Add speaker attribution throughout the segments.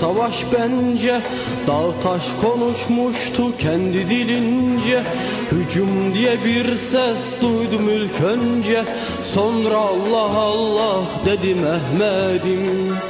Speaker 1: savaş bence. Dağ taş konuşmuştu kendi dilince. Hücum diye bir ses duydum ilk önce. Sonra Allah Allah dedi Mehmet'im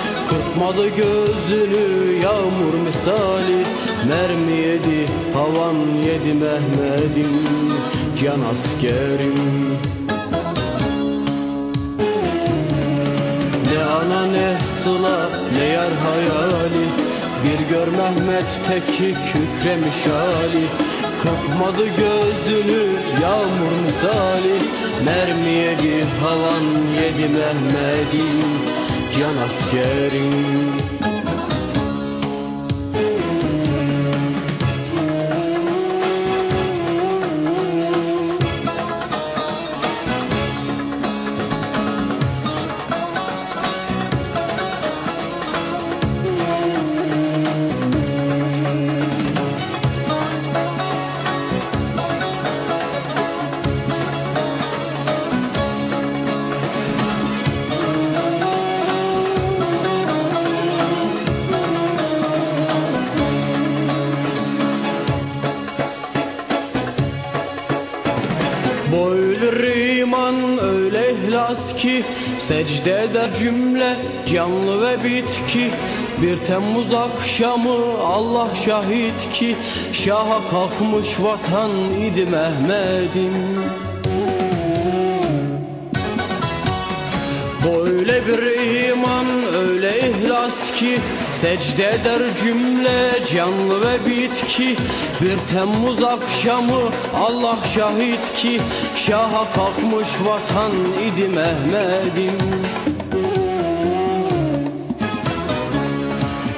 Speaker 1: Kırpmadı gözünü yağmur misali. Mermi yedi havan yedi Mehmet'im. Can askerim. Ne ana ne sıla ne yar hayali. Bir gör Mehmet'teki kükremiş hali. Kırpmadı gözünü yağmur misali. Mermi yedi havan yedi Mehmet'im Can askerim ihlas ki Secde eder cümle canlı ve bitki. Bir Temmuz akşamı Allah şahit ki Şaha kalkmış vatan idi Mehmet'im. Böyle bir iman ihlas ki Secde eder cümle canlı ve bitki. Bir Temmuz akşamı Allah şahit ki Şaha kalkmış vatan idi Mehmet'im.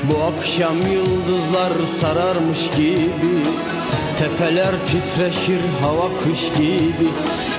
Speaker 1: Bu akşam yıldızlar sararmış gibi Tepeler titreşir hava kış gibi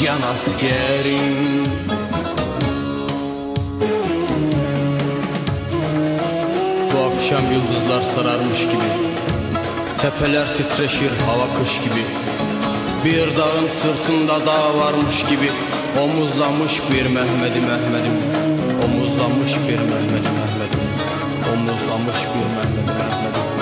Speaker 1: Can askerim. Bu akşam yıldızlar sararmış gibi Tepeler titreşir hava kış gibi. Bir dağın sırtında dağ varmış gibi Omuzlamış bir Mehmet'i Mehmet'im. Omuzlamış bir Mehmet'i Mehmet'im. Omuzlamış bir Mehmet'i Mehmet'im